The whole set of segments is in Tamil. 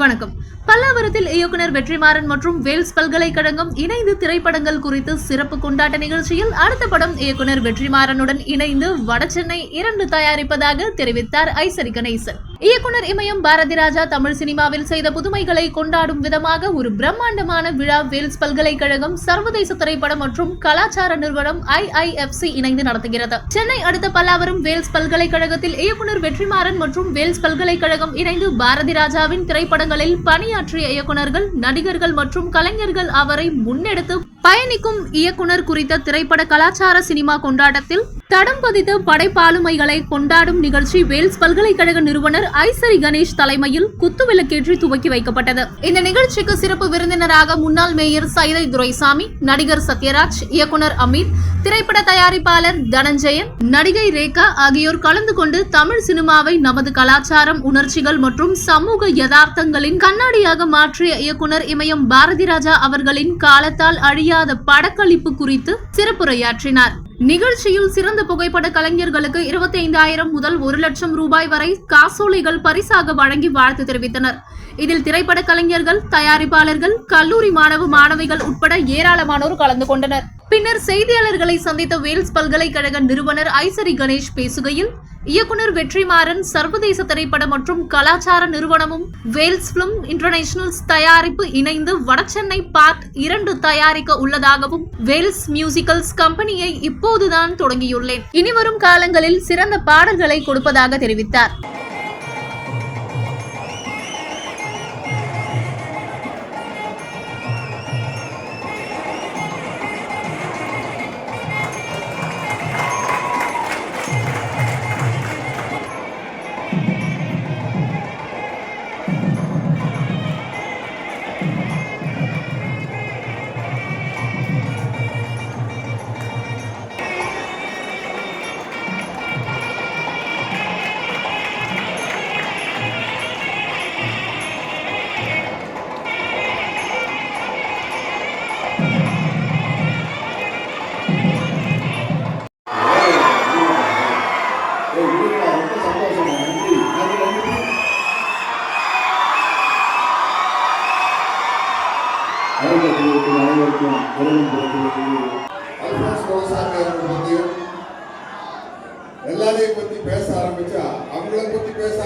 வணக்கம். பல்லாவரத்தில் இயக்குனர் வெற்றிமாறன் மற்றும் வேல்ஸ் பல்கலைக்கழகம் இணைந்து திரைப்படங்கள் குறித்து சிறப்பு கொண்டாட்ட நிகழ்ச்சியில் அடுத்த படம் இயக்குனர் வெற்றிமாறனுடன் இணைந்து வடசென்னை இரண்டு தயாரிப்பதாக தெரிவித்தார் ஐசரி கணேசன். இயக்குனர் இமயம் பாரதி ராஜா தமிழ் சினிமாவில் செய்த புதுமைகளை கொண்டாடும் விதமாக ஒரு பிரம்மாண்டமான விழா வேல்ஸ் பல்கலைக்கழகம் சர்வதேச திரைப்படம் மற்றும் கலாச்சார நிறுவனம் ஐஐஎஃப்சி இணைந்து நடத்துகிறது. சென்னை அடுத்த பல்லாவரம் வேல்ஸ் பல்கலைக்கழகத்தில் இயக்குனர் வெற்றிமாறன் மற்றும் வேல்ஸ் பல்கலைக்கழகம் இணைந்து பாரதி ராஜாவின் திரைப்படங்களில் பணியாற்றிய இயக்குனர்கள் நடிகர்கள் மற்றும் கலைஞர்கள் அவரை முன்னெடுத்து பயணிக்கும் இயக்குனர் குறித்த திரைப்பட கலாச்சார சினிமா கொண்டாட்டத்தில் தடம் பதித்த படைப்பாளுமைகளை கொண்டாடும் நிகழ்ச்சி வேல்ஸ் பல்கலைக்கழக நிறுவனர் ஐசரி கணேஷ் தலைமையில் குத்துவிளக்கேற்றி துவக்கி வைக்கப்பட்டது. இந்த நிகழ்ச்சிக்கு சிறப்பு விருந்தினராக முன்னாள் மேயர் சைதை துரைசாமி நடிகர் சத்யராஜ் இயக்குனர் அமீர் திரைப்பட தயாரிப்பாளர் தனஞ்சயன் நடிகை ரேகா ஆகியோர் கலந்து கொண்டு தமிழ் சினிமாவை நமது கலாச்சாரம் உணர்ச்சிகள் மற்றும் சமூக யதார்த்தங்களின் கண்ணாடியாக மாற்றிய இயக்குனர் இமயம் பாரதிராஜா அவர்களின் காலத்தால் அழிய முடியாத படக்களிப்பு குறித்து சிறப்புரையாற்றினார். நிகழ்ச்சியில் சிறந்த புகைப்பட கலைஞர்களுக்கு இருபத்தி ஐந்தாயிரம் முதல் ஒரு லட்சம் ரூபாய் வரை காசோலைகள் பரிசாக வழங்கி வாழ்த்து தெரிவித்தனர். இதில் திரைப்பட கலைஞர்கள் தயாரிப்பாளர்கள் கல்லூரி மாணவ மாணவிகள் உட்பட ஏராளமானோர் கலந்து கொண்டனர். பின்னர் செய்தியாளர்களை சந்தித்த வேல்ஸ் பல்கலைக்கழக நிறுவனர் ஐசரி கணேஷ் பேசுகையில் இயக்குனர் வெற்றிமாறன் சர்வதேச திரைப்பட மற்றும் கலாச்சார நிறுவனமும் வேல்ஸ் பிலிம் இன்டர்நேஷனல்ஸ் தயாரிப்பு இணைந்து வடசென்னை பார்ட் இரண்டு தயாரிக்க உள்ளதாகவும் வேல்ஸ் மியூசிக்கல்ஸ் கம்பெனியை இப்போதுதான் தொடங்கியுள்ளேன். இனிவரும் காலங்களில் சிறந்த பாடல்களை கொடுப்பதாக தெரிவித்தார்.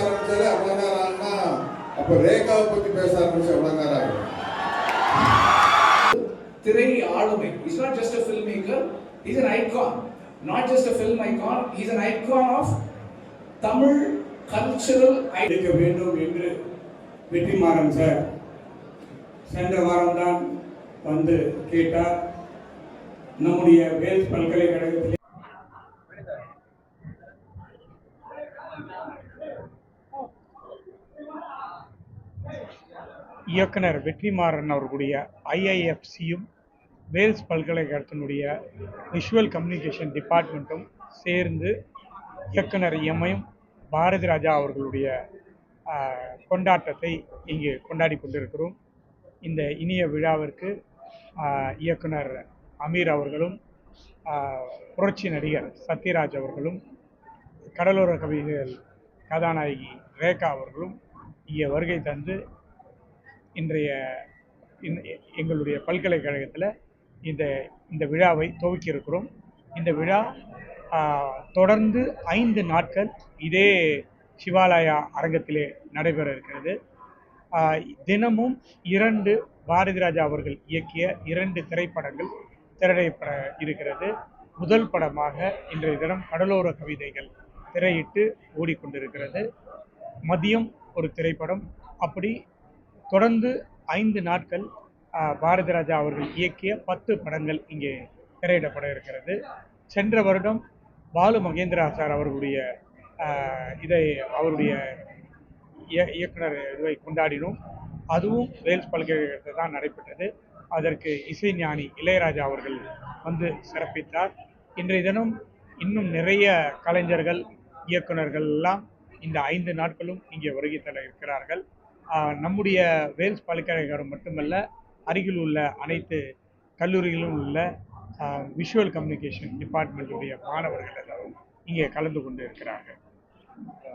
ஆரம்பிச்சாலே அவ்வளவு நேரம் ஆகுனா அப்ப ரேகாவை பத்தி பேச ஆரம்பிச்சா எவ்வளவு நேரம் ஆகும். திரை ஆளுமை. Is not just a film maker is an icon not just a film icon is an icon of Tamil cultural எடுக்க வேண்டும் என்று வெற்றிமாறன் சார் சென்ற வாரம்தான் வந்து கேட்டார். நம்முடைய வேல்ஸ் பல்கலைக்கழகத்தில் இயக்குனர் வெற்றிமாறன் அவர்களுடைய ஐஐஎஃப்சியும் வேல்ஸ் பல்கலைக்கழகத்தினுடைய விஷுவல் கம்யூனிகேஷன் டிபார்ட்மெண்ட்டும் சேர்ந்து இயக்குனர் எம்ஐயும் பாரதி ராஜா அவர்களுடைய கொண்டாட்டத்தை இங்கு கொண்டாடி கொண்டிருக்கிறோம். இந்த இனிய விழாவிற்கு இயக்குனர் அமீர் அவர்களும் புரட்சி நடிகர் சத்யராஜ் அவர்களும் கடலோர கவிஞர்கள் கதாநாயகி ரேகா அவர்களும் இங்கே வருகை தந்து இன்றைய எங்களுடைய பல்கலைக்கழகத்தில் இந்த இந்த விழாவை துவக்கியிருக்கிறோம். இந்த விழா தொடர்ந்து ஐந்து நாட்கள் இதே சிவாலயா அரங்கத்திலே நடைபெற இருக்கிறது. தினமும் இரண்டு பாரதி ராஜா அவர்கள் இயக்கிய இரண்டு திரைப்படங்கள் திரையிடப்பட இருக்கிறது. முதல் படமாக இன்றைய தினம் கடலோர கவிதைகள் திரையிட்டு ஓடிக்கொண்டிருக்கிறது. மதியம் ஒரு திரைப்படம் அப்படி தொடர்ந்து ஐந்து நாட்கள் பாரதி ராஜா அவர்கள் இயக்கிய பத்து படங்கள் இங்கே திரையிடப்பட இருக்கிறது. சென்ற வருடம் பாலு மகேந்திரா சார் அவர்களுடைய இதை அவருடைய இய- இயக்குனர் இதுவை கொண்டாடினோம். அதுவும் வேல்ஸ் பல்கலைக்கழகத்தில் தான் நடைபெற்றது. அதற்கு இசைஞானி இளையராஜா அவர்கள் வந்து சிறப்பித்தார். இன்றைய தினம் இன்னும் நிறைய கலைஞர்கள் இயக்குனர்கள் எல்லாம் இந்த ஐந்து நாட்களும் இங்கே வருகை தர இருக்கிறார்கள். நம்முடைய வேல்ஸ் பல்கலைக்கழகம் மட்டுமல்ல அருகில் உள்ள அனைத்து கல்லூரிகளிலும் உள்ள விஷுவல் கம்யூனிகேஷன் டிபார்ட்மெண்ட்டுடைய மாணவர்கள் எல்லாரும் இங்கே கலந்து கொண்டு இருக்கிறார்கள்.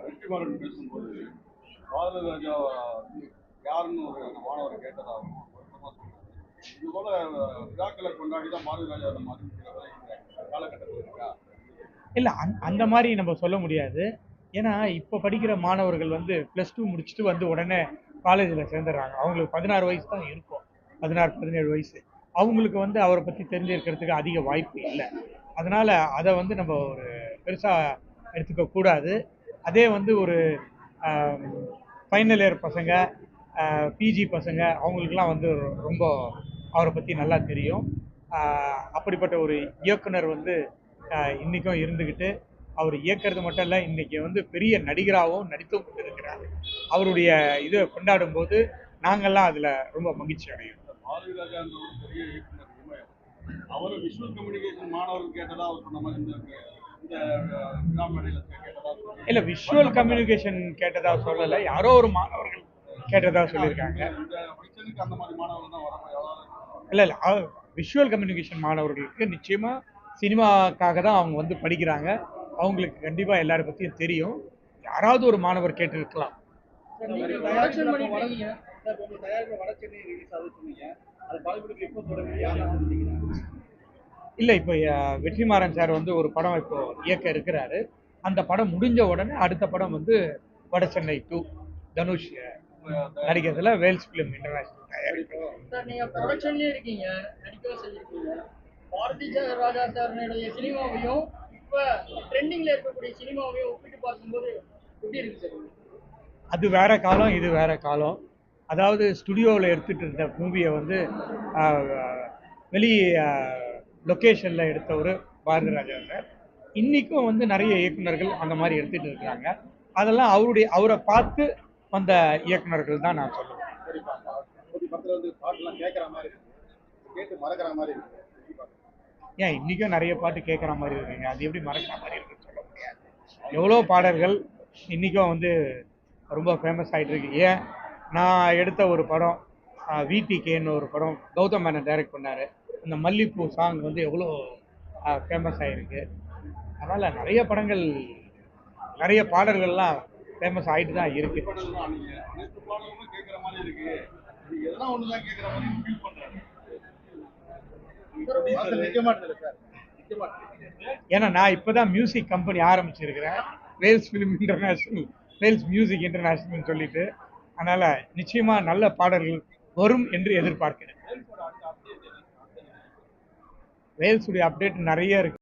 வெற்றிமாறன் பேசும்போது பாரதராஜா யாருன்னு ஒரு அந்த மாணவர் கேட்டதாகவும் வருத்தமாக சொன்னாங்க இது போல அஹ், விழாக்களை கொண்டாடி தான் மாணவி ராஜா நம்ம அறிவிக்கிறதா இந்த காலகட்டத்தில் இருக்கா? இல்லை அந் அந்த மாதிரி நம்ம சொல்ல முடியாது. ஏன்னா இப்போ படிக்கிற மாணவர்கள் வந்து ப்ளஸ் டூ முடிச்சுட்டு வந்து உடனே காலேஜில் சேர்ந்துடுறாங்க அவங்களுக்கு பதினாறு வயசு தான் இருக்கும். பதினாறு பதினேழு வயசு. அவங்களுக்கு வந்து அவரை பற்றி தெரிஞ்சிருக்கிறதுக்கு அதிக வாய்ப்பு இல்லை. அதனால் அதை வந்து நம்ம ஒரு பெருசாக எடுத்துக்க கூடாது. அதே வந்து ஒரு ஃபைனல் இயர் பசங்க பிஜி பசங்க அவங்களுக்குலாம் வந்து ரொம்ப அவரை பற்றி நல்லா தெரியும். அப்படிப்பட்ட ஒரு இயக்குனர் வந்து இன்றைக்கும் இருந்துக்கிட்டு அவர் இயக்கிறது மட்டும் இல்லை இன்னைக்கு வந்து பெரிய நடிகராகவும் நடித்தும் கொண்டு இருக்கிறார் அவருடைய இதை கொண்டாடும் போது நாங்கள்லாம் அதில் ரொம்ப மகிழ்ச்சி இமயம் அவர் விஷுவல் கம்யூனிகேஷன் மாணவர்கள் கேட்டதா அவர் சொன்ன மாதிரி இந்த. இல்லை விஷுவல் கம்யூனிகேஷன் கேட்டதா சொல்லலை யாரோ ஒரு மாணவர்கள் கேட்டதா சொல்லியிருக்காங்க. இல்லை இல்லை விஷுவல் கம்யூனிகேஷன் மாணவர்களுக்கு நிச்சயமாக சினிமாக்காக தான் அவங்க வந்து படிக்கிறாங்க. அவங்களுக்கு கண்டிப்பாக எல்லாரை பற்றியும் தெரியும். யாராவது ஒரு மாணவர் கேட்டிருக்கலாம். இல்லை இப்போ வெற்றிமாறன் சார் வந்து ஒரு படம் இப்போ இயக்க இருக்கிறாரு. அந்த படம் முடிஞ்ச உடனே அடுத்த படம் வந்து வட சென்னை டூ தனுஷ் நடிக்கிறதுல வேல்ஸ் ஃபிலிம் இன்டர்நேஷனல் தயாரிப்பு. பாரதி ராஜா சாருடைய சினிமாவையும் இப்ப ட்ரெண்டிங்ல இருக்கக்கூடிய சினிமாவையும் ஒப்பிட்டு பார்க்கும்போது எப்படி இருக்கு சார்? அது வேற காலம் இது வேற காலம். அதாவது ஸ்டுடியோவில் எடுத்துட்டு இருந்த மூவியை வந்து வெளி லொக்கேஷனில் எடுத்தவர் பாரதி ராஜா சார். இன்றைக்கும் வந்து நிறைய இயக்குனர்கள் அந்த மாதிரி எடுத்துட்டு இருக்காங்க. அதெல்லாம் அவருடைய அவரை பார்த்து வந்த இயக்குனர்கள் தான் நான் சொல்லுவேன். ஏன் இன்றைக்கும் நிறைய பாட்டு கேட்குற மாதிரி இருக்குங்க? அது எப்படி மறக்கிற மாதிரி இருக்குன்னு சொல்ல முடியாது. எவ்வளோ பாடல்கள் இன்றைக்கும் வந்து ரொம்ப ஃபேமஸ் ஆகிட்டு இருக்கு. ஏன்? நான் எடுத்த ஒரு படம் விடிகேன்னு ஒரு படம் கௌதம் மேனன் டைரக்ட் பண்ணார். அந்த மல்லிப்பூ சாங் வந்து எவ்வளோ ஃபேமஸ் ஆகிருக்கு அதனால் நிறைய படங்கள் நிறைய பாடல்கள்லாம் ஃபேமஸ் ஆகிட்டு தான் இருக்குது ஏன்னா நான் இப்போ தான் music company ஆரம்பிச்சிருக்கிறேன் Vels film international Vels music இன்டர்நேஷ்னல்னு சொல்லிட்டு. அதனால் நிச்சயமாக நல்ல பாடல்கள் வரும் என்று எதிர்பார்க்கிறேன். வேல்ஸுடைய அப்டேட் நிறைய இருக்கு.